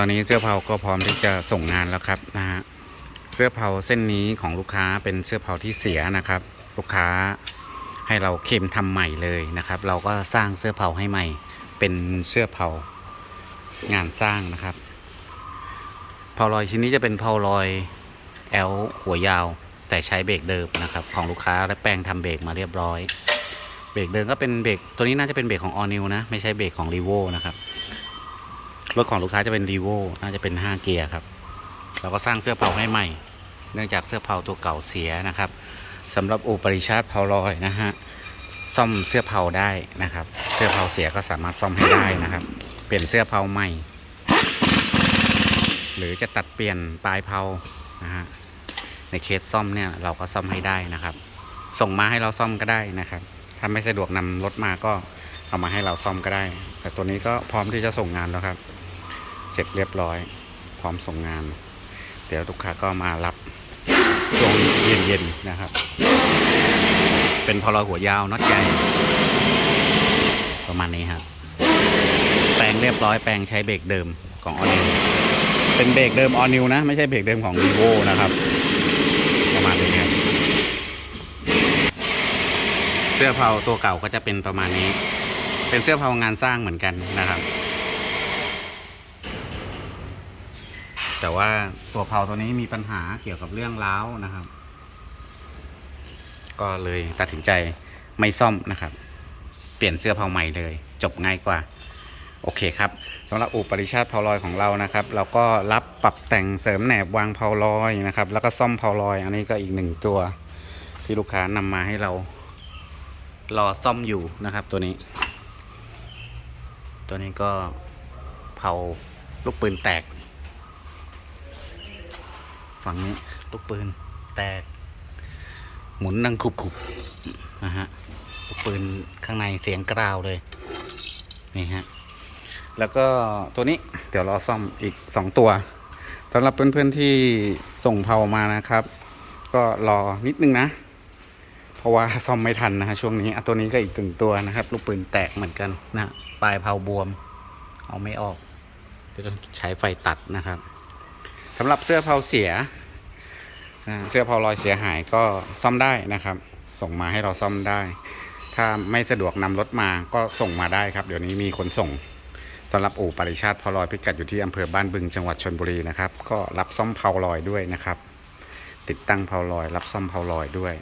ตอนนี้เสื้อเผาก็พร้อมที่จะส่งงานแล้วครับนะฮะเสื้อเผาเส้นนี้ของลูกค้าเป็นเสื้อเผาที่เสียนะครับ ลูกค้าให้เราเข็มทำใหม่เลยนะครับ เราก็สร้างเสื้อเผาให้ใหม่ เป็นเสื้อเผางานสร้างนะครับเผาลอยชิ้นนี้จะเป็นเผาลอยแอลหัวยาว แต่ใช้เบรกเดิมนะครับ ของลูกค้าและแปลงทำเบรกมาเรียบร้อยเบรกเดิมก็เป็นเบรกตัวนี้น่าจะเป็นเบรกของออนิวนะ ไม่ใช่เบรกของรีโวนะครับ รถของลูกค้าจะเป็นรีโวน่าจะเป็น 5 เกียร์ครับ เราก็สร้างเสื้อเผาให้ใหม่ เนื่องจากเสื้อเผาตัวเก่าเสียนะครับสำหรับอูปริชาติเผาลอยนะฮะซ่อมเสื้อเผาได้นะครับ เสื้อเผาเสียก็สามารถซ่อมให้ได้นะครับ เปลี่ยนเสื้อเผาใหม่ หรือจะตัดเปลี่ยนปลายเผานะฮะในเคสซ่อมเนี่ยเราก็ซ่อมให้ได้นะครับ ส่งมาให้เราซ่อมก็ได้นะครับ ถ้าไม่สะดวกนำรถมาก็เอามาให้เราซ่อมก็ได้ แต่ตัวนี้ก็พร้อมที่จะส่งงานแล้วครับ เสร็จเรียบร้อย พร้อมส่งงาน เดี๋ยวลูกค้าก็มารับช่วงเย็นๆนะครับ เป็นพอลอหัวยาวน็อตใหญ่ประมาณนี้ครับ แปลงเรียบร้อยแปลงใช้เบรกเดิมของออนิวเป็นเบรกเดิมออนิวนะ ไม่ใช่เบรกเดิมของ v ีโวนะครับ ประมาณนี้ครับเสื้อเผาตัวเก่าก็จะเป็นประมาณนี้ เป็นเสื้อเผางานสร้างเหมือนกันนะครับ แต่ว่าตัวเผาตัวนี้มีปัญหาเกี่ยวกับเรื่องล้าวนะครับ ก็เลยตัดสินใจไม่ซ่อมนะครับ เปลี่ยนเสื้อเผาใหม่เลย จบง่ายกว่า โอเคครับสำหรับอุปริชาติเผาลอยของเรานะครับ เราก็รับปรับแต่งเสริมแหนบวางเผาลอยนะครับ แล้วก็ซ่อมเผาลอย อันนี้ก็อีกหนึ่งตัว ที่ลูกค้านำมาให้เรา รอซ่อมอยู่นะครับ ตัวนี้ ตัวนี้ก็เผาลูกปืนแตก ฝั่งนี้ลูกปืนแตก หมุนดังขุบขุบๆนะฮะลูกปืนข้างในเสียงกราวเลย นี่ฮะ แล้วก็ตัวนี้เดี๋ยวรอซ่อมอีกสองตัวสำหรับเพื่อนๆที่ส่งเผามานะครับ ก็รอนิดนึงนะ เพราะว่าซ่อมไม่ทันนะฮะช่วงนี้อตัวนี้ก็อีกถึงตัวนะครับ ลูกปืนแตกเหมือนกันนะปลายเผาบวม เอาไม่ออกเดี๋ยวต้องใช้ไฟตัดนะครับสำหรับเสื้อเผาเสีย เสื้อเผารอยเสียหายก็ซ่อมได้นะครับ ส่งมาให้เราซ่อมได้ ถ้าไม่สะดวกนำรถมาก็ส่งมาได้ครับ เดี๋ยวนี้มีคนส่งสำหรับอู่ปริชาติเผาลอยพิกัดอยู่ที่อำเภอบ้านบึงจังหวัดชนบุรีนะครับ ก็รับซ่อมเผาลอยด้วยนะครับ ติดตั้งเผาลอย รับซ่อมเผาลอยด้วย